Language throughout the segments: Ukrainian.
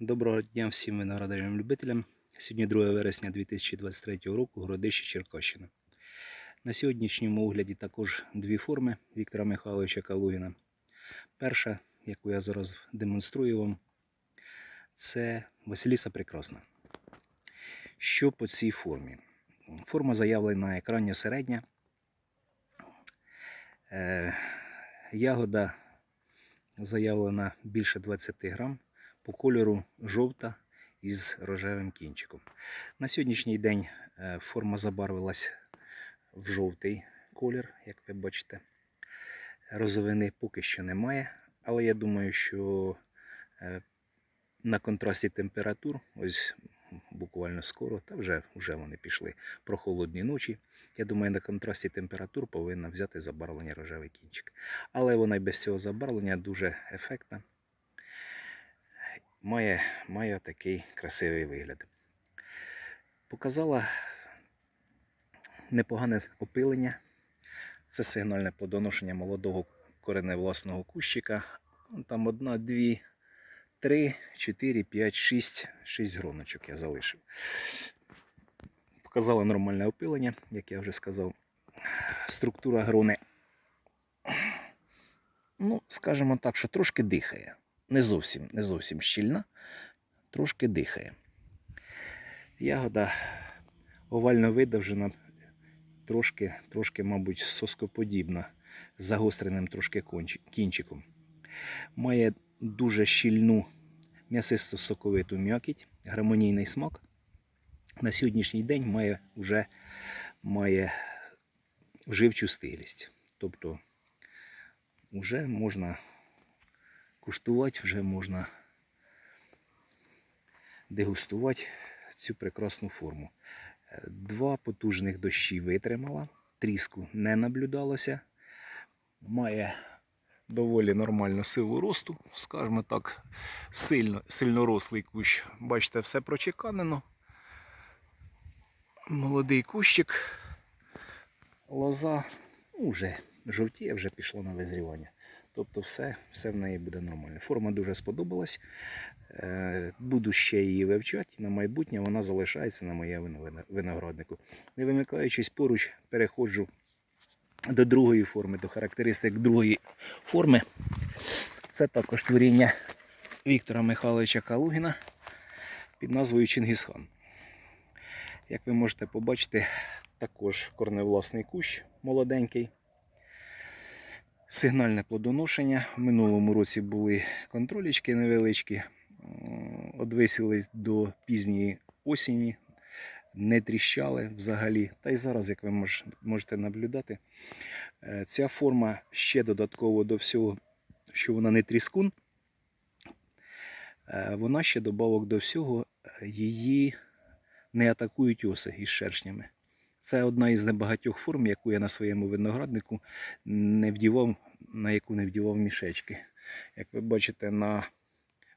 Доброго дня всім виноградарям любителям. Сьогодні 2 вересня 2023 року, Городище Черкащина. На сьогоднішньому огляді також дві форми Віктора Михайловича Калугіна. Перша, яку я зараз демонструю вам, це Василіса Прекрасна. Що по цій формі? Форма заявлена на екрані середня. Е, ягода заявлена більше 20 грам по кольору жовта із рожевим кінчиком. На сьогоднішній день е, форма забарвилась в жовтий колір, як ви бачите. Розовини поки що немає, але я думаю, що е, на контрасті температур, ось буквально скоро, та вже, вже вони пішли прохолодні ночі. Я думаю, на контрасті температур повинна взяти забарвлення рожевий кінчик. Але вона без цього забарвлення дуже ефектна має, має такий красивий вигляд. Показала непогане опилення. Це сигнальне плодоношення молодого кореневласного кущика. Там одна, дві, три, чотири, п'ять, шість, шість гроночок я залишив. Показала нормальне опилення, як я вже сказав. Структура грони, ну, скажімо так, що трошки дихає не зовсім, не зовсім щільна, трошки дихає. Ягода овально видовжена, трошки, трошки, мабуть, соскоподібна, з загостреним трошки кінчиком. Має дуже щільну м'ясисто соковиту м'якіть, гармонійний смак. На сьогоднішній день має вже має вживчу стилість. Тобто вже можна куштувати, вже можна дегустувати цю прекрасну форму. Два потужних дощі витримала, тріску не наблюдалося. Має доволі нормальну силу росту, скажімо так, сильно, сильно рослий кущ. Бачите, все прочеканено. Молодий кущик, лоза ну, вже жовтіє, вже пішло на визрівання. Тобто все, все в неї буде нормально. Форма дуже сподобалась. Е, Буду ще її вивчати. На майбутнє вона залишається на моєму винограднику. Не вимикаючись поруч, переходжу до другої форми, до характеристик другої форми. Це також творіння Віктора Михайловича Калугіна під назвою Чингісхан. Як ви можете побачити, також корневласний кущ молоденький. Сигнальне плодоношення. В минулому році були контролічки невеличкі, одвисілись до пізньої осені, не тріщали взагалі. Та й зараз, як ви можете наблюдати, е, ця форма ще додатково до всього, що вона не тріскун, е, вона ще добавок до всього, е, її не атакують оси із шершнями. Це одна із небагатьох форм, яку я на своєму винограднику не вдівав, на яку не вдівав мішечки. Як ви бачите, на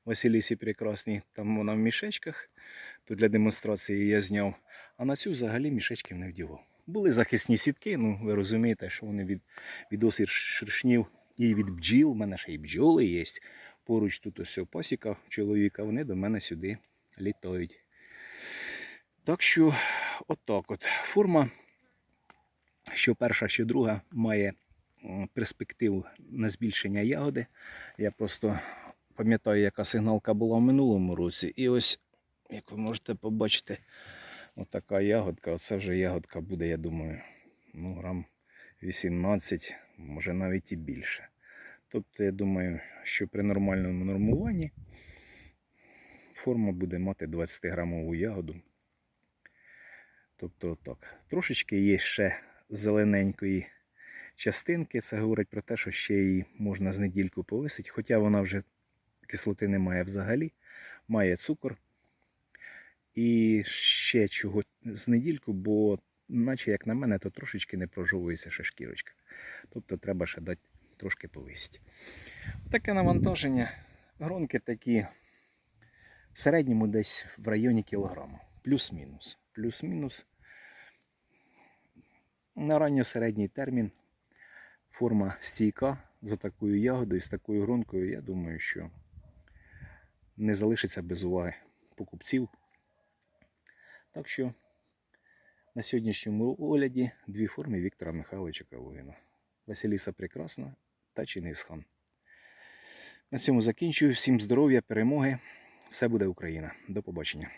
Василісі Прекрасній, там вона в мішечках, то для демонстрації я зняв. А на цю взагалі мішечків не вдівав. Були захисні сітки, ну ви розумієте, що вони від, від осір шершнів і від бджіл. У мене ще й бджоли є. Поруч тут ось пасіка чоловіка, вони до мене сюди літають. Так що, отак от. Форма, що перша, що друга, має перспективу на збільшення ягоди. Я просто пам'ятаю, яка сигналка була в минулому році. І ось, як ви можете побачити, отака ягодка. Оце вже ягодка буде, я думаю, ну, грам 18, може навіть і більше. Тобто, я думаю, що при нормальному нормуванні форма буде мати 20-грамову ягоду. Тобто так. Трошечки є ще зелененької частинки. Це говорить про те, що ще її можна з недільку повисити, хоча вона вже кислоти не має взагалі, має цукор. І ще чого з недільку, бо, наче як на мене, то трошечки не прожовується ще шкірочка. Тобто треба ще дати трошки повисити. Таке навантаження. Гронки такі в середньому десь в районі кілограма. Плюс-мінус. Плюс-мінус. На ранньо-середній термін форма стійка з такою ягодою, з такою гронкою, я думаю, що не залишиться без уваги покупців. Так що на сьогоднішньому огляді дві форми Віктора Михайловича Калугіна. Василіса Прекрасна та Чингисхан. На цьому закінчую. Всім здоров'я, перемоги. Все буде Україна. До побачення.